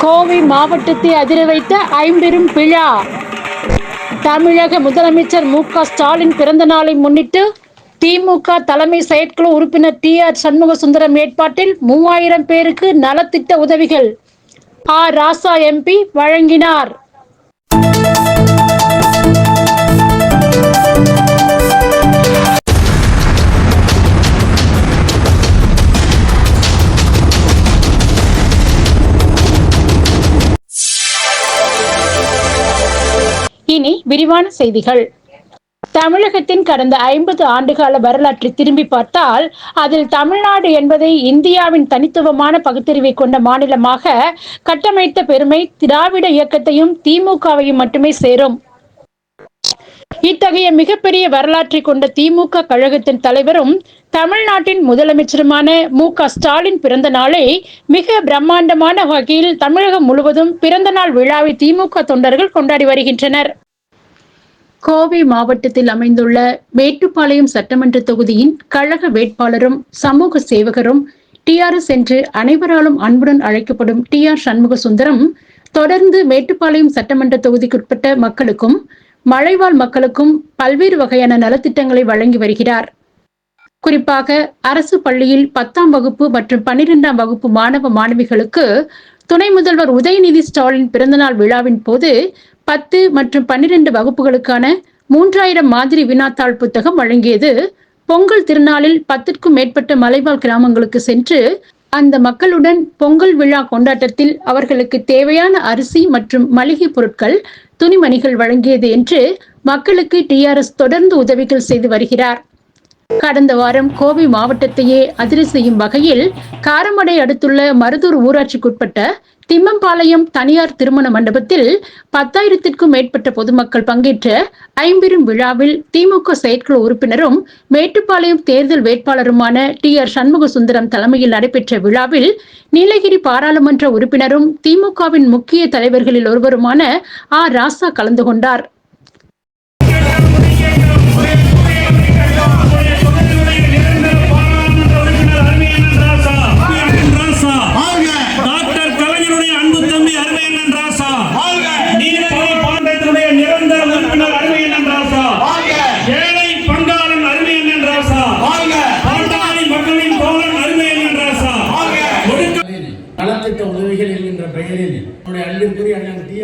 கோவை மாவட்டத்தை அதிர வைத்த ஐம்பெரும் விழா தமிழக முதலமைச்சர் மு க ஸ்டாலின் பிறந்த நாளை முன்னிட்டு திமுக தலைமை செயற்குழு உறுப்பினர் டி ஆர் சண்முக சுந்தரம் ஏற்பாட்டில் மூவாயிரம் பேருக்கு நலத்திட்ட உதவிகள். ஆர் ராசா எம்பி வழங்கினார். விரிவான செய்திகள். தமிழகத்தின் கடந்த ஐம்பது ஆண்டுகால வரலாற்றை திரும்பி பார்த்தால் அதில் தமிழ்நாடு என்பதை இந்தியாவின் தனித்துவமான பகுத்தறிவை கொண்ட மாநிலமாக கட்டமைத்த பெருமை திராவிட இயக்கத்தையும் திமுகவையும் மட்டுமே சேரும். இத்தகைய மிகப்பெரிய வரலாற்றை கொண்ட திமுக கழகத்தின் தலைவரும் தமிழ்நாட்டின் முதலமைச்சருமான மு க ஸ்டாலின் பிறந்த நாளை மிக பிரம்மாண்டமான வகையில் தமிழகம் முழுவதும் பிறந்த நாள் விழாவை திமுக தொண்டர்கள் கொண்டாடி வருகின்றனர். கோவை மாவட்டத்தில் அமைந்துள்ள மேட்டுப்பாளையம் சட்டமன்ற தொகுதியின் கழக வேட்பாளரும் சமூக சேவகரும் டிஆர்எஸ் என்று அனைவராலும் அன்புடன் அழைக்கப்படும் டி ஆர் சண்முக சுந்தரம் தொடர்ந்து மேட்டுப்பாளையம் சட்டமன்ற தொகுதிக்குட்பட்ட மக்களுக்கும் மழைவாழ் மக்களுக்கும் பல்வேறு வகையான நலத்திட்டங்களை வழங்கி வருகிறார். குறிப்பாக அரசு பள்ளியில் பத்தாம் வகுப்பு மற்றும் பன்னிரெண்டாம் வகுப்பு மாணவ மாணவிகளுக்கு துணை முதல்வர் உதயநிதி ஸ்டாலின் பிறந்தநாள் விழாவின் போது பத்து மற்றும் பன்னிரண்டு வகுப்புகளுக்கான மூன்றாயிரம் மாதிரி வினாத்தாள் புத்தகம் வழங்கியது. பொங்கல் திருநாளில் பத்திற்கும் மேற்பட்ட மலைவாழ் கிராமங்களுக்கு சென்று அந்த மக்களுடன் பொங்கல் விழா கொண்டாட்டத்தில் அவர்களுக்கு தேவையான அரிசி மற்றும் மளிகை பொருட்கள் துணிமணிகள் வழங்கியது என்று மக்களுக்கு டிஆர்எஸ் தொடர்ந்து உதவிகள் செய்து வருகிறார். கடந்த வாரம் கோவை மாவட்டத்தையே அதிரி செய்யும் வகையில் காரமடை அடுத்துள்ள மருதூர் ஊராட்சிக்குட்பட்ட திம்மம்பாளையம் தனியார் திருமண மண்டபத்தில் பத்தாயிரத்திற்கும் மேற்பட்ட பொதுமக்கள் பங்கேற்ற ஐம்பெரும் விழாவில் திமுக செயற்குழு உறுப்பினரும் மேட்டுப்பாளையம் தேர்தல் வேட்பாளருமான டி ஆர் சண்முக சுந்தரம் தலைமையில் நடைபெற்ற விழாவில் நீலகிரி பாராளுமன்ற உறுப்பினரும் திமுகவின் முக்கிய தலைவர்களில் ஒருவருமான ஆர் ராசா கலந்து கொண்டார்.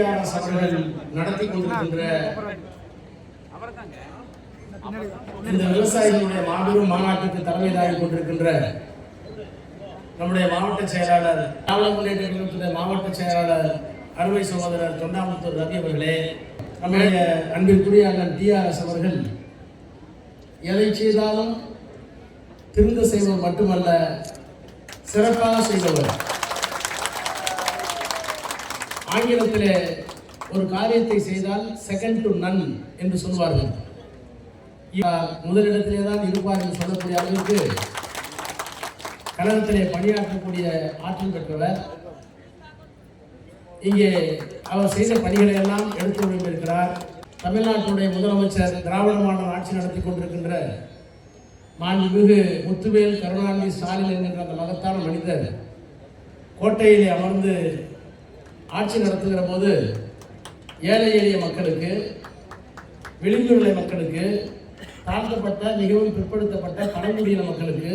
அண்ணன் அவர்கள் நடத்தி கொண்டிருக்கின்ற இந்த விவசாயிகளுடைய மாபெரும் மாநாட்டுக்கு தலைமையாக கொண்டிருக்கின்ற நம்முடைய மாவட்ட செயலாளர் திராவிட முன்னேற்ற கழகத்துடைய மாவட்ட செயலாளர் அருமை சகோதரர் தொண்டாமுத்தூர் ரவி அவர்களே நம்முடைய அன்பிற்குரிய அண்ணன் டிஆர்எஸ் அவர்கள் எதை செய்தாலும் திருந்த செய்வது மட்டுமல்ல சிறப்பாக செய்தவர் ஆங்கிலத்தில் ஒரு காரியத்தை செய்தால் செகண்ட் டு நன் என்று சொல்வார்கள். இவர் முதலிடத்திலே தான் இருப்பார் என்று சொல்லக்கூடிய அளவிற்கு கழகத்திலே பணியாற்றக்கூடிய ஆற்றல் பெற்றவர். இங்கே அவர் செய்த பணிகளை எல்லாம் எடுத்து கொண்டிருக்கிறார் தமிழ்நாட்டுடைய முதலமைச்சர் திராவிட மாடல் ஆட்சி நடத்தி கொண்டிருக்கின்ற மாண்புமிகு முத்துவேல் கருணாநிதி ஸ்டாலின் என்கின்ற அந்த மகத்தான மனிதர் கோட்டையிலே அமர்ந்து ஆட்சி நடத்துகிற போது ஏழை எளிய மக்களுக்கு விளிம்புநிலை மக்களுக்கு தாழ்த்தப்பட்ட மிகவும் பிற்படுத்தப்பட்ட பழங்குடியின மக்களுக்கு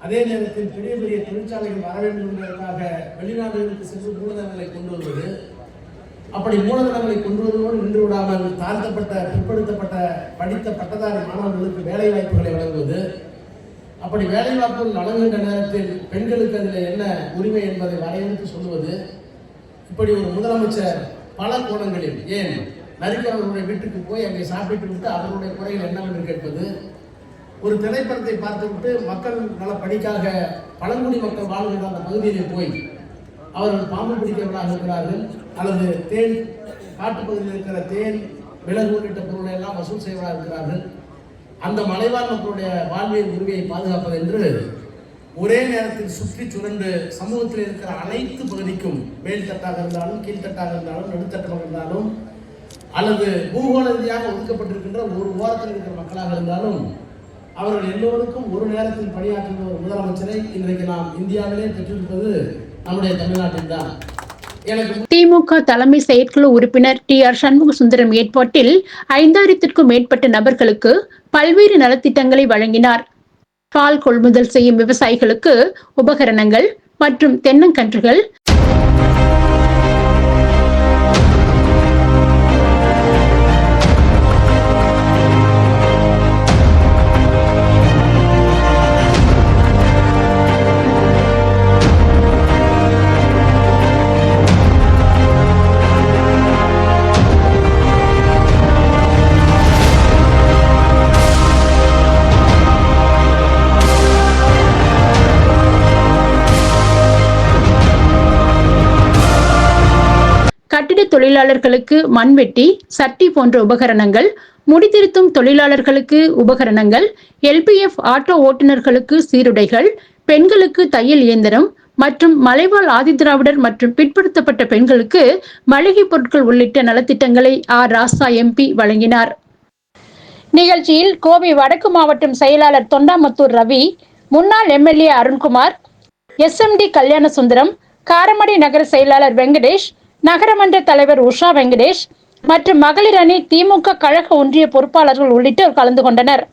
அதே நேரத்தில் பெரிய பெரிய தொழிற்சாலைகள் வர வேண்டும் என்பதற்காக வெளிநாடுகளுக்கு சென்று மூலதனங்களை கொண்டு வருவது அப்படி மூலதனங்களை கொண்டு வருவதோடு நின்று விடாமல் தாழ்த்தப்பட்ட பிற்படுத்தப்பட்ட படித்த பட்டதாரி மாணவர்களுக்கு வேலை வாய்ப்புகளை வழங்குவது அப்படி வேலை வாய்ப்புகள் வழங்குகின்ற நேரத்தில் பெண்களுக்கு அதில் என்ன உரிமை என்பதை வரையறுத்து சொல்லுவது இப்படி ஒரு முதலமைச்சர் பல கோணங்களில் ஏன்? நரிக்கிறவர்களுடைய வீட்டுக்கு போய் அங்கே சாப்பிட்டு விட்டு அவருடைய குறைகள் என்னவென்று கேட்பது? ஒரு திரைப்படத்தை பார்த்துவிட்டு மக்கள் நல பணிக்காக பழங்குடி மக்கள் வாழ்கின்ற அந்த பகுதியிலே போய் அவர்கள் பாம்பு பிடிக்கிறவர்களாக இருக்கிறார்கள் அல்லது தேன் காட்டுப்பகுதியில் இருக்கிற தேன் மிளகு உள்ளிட்ட பொருளை எல்லாம் வசூல் செய்வதாக இருக்கிறார்கள். அந்த மலைவாழ் மக்களுடைய வாழ்வியல் உரிமையை பாதுகாப்பது என்று ஒரே நேரத்தில் சுற்றி சுரண்டு சமூகத்தில் இருக்கிற அனைத்து பகுதிக்கும் மேல்தட்டாக இருந்தாலும் கீழ்த்தட்டாக இருந்தாலும் நடுத்தட்டமாக இருந்தாலும் அல்லது பூகோள ரீதியாக ஒதுக்கப்பட்டிருக்கின்ற ஒரு ஓரத்தில் இருக்கிற மக்களாக இருந்தாலும் அவர்கள் எல்லோருக்கும் ஒரு நேரத்தில் பணியாற்றுகிற ஒரு முதலமைச்சரை இன்றைக்கு நாம் இந்தியாவிலே பெற்றிருப்பது நம்முடைய தமிழ்நாட்டில் தான். திமுக தலைமை செயற்குழு உறுப்பினர் டி ஆர் சண்முக சுந்தரம் ஏற்பாட்டில் ஐந்தாயிரத்திற்கும் மேற்பட்ட நபர்களுக்கு பல்வேறு நலத்திட்டங்களை வழங்கினார். பால் கொள்முதல் செய்யும் விவசாயிகளுக்கு உபகரணங்கள் மற்றும் தென்னங்கன்றுகள். கட்டிட தொழிலாளர்களுக்கு மண்வெட்டி சட்டி போன்ற உபகரணங்கள் முடித்திருத்தும் தொழிலாளர்களுக்கு உபகரணங்கள் எல்பிஎஃப் ஆட்டோ ஓட்டுநர்களுக்கு சீருடைகள் பெண்களுக்கு தையல் இயந்திரம் மற்றும் மலைவாழ் ஆதிதிராவிடர் மற்றும் பிற்படுத்தப்பட்ட பெண்களுக்கு மளிகை பொருட்கள் உள்ளிட்ட நலத்திட்டங்களை ஆர் ராசா எம்பி வழங்கினார். நிகழ்ச்சியில் கோவை வடக்கு மாவட்டம் செயலாளர் தொண்டாமுத்தூர் ரவி முன்னாள் எம்எல்ஏ அருண்குமார் எஸ்எம்டி கல்யாண சுந்தரம் காரமடை நகர செயலாளர் வெங்கடேஷ் நகரமன்ற தலைவர் உஷா வெங்கடேஷ் மற்றும் மகளிர் அணி திமுக கழக ஒன்றிய பொறுப்பாளர்கள் உள்ளிட்டோர் கலந்து கொண்டனர்.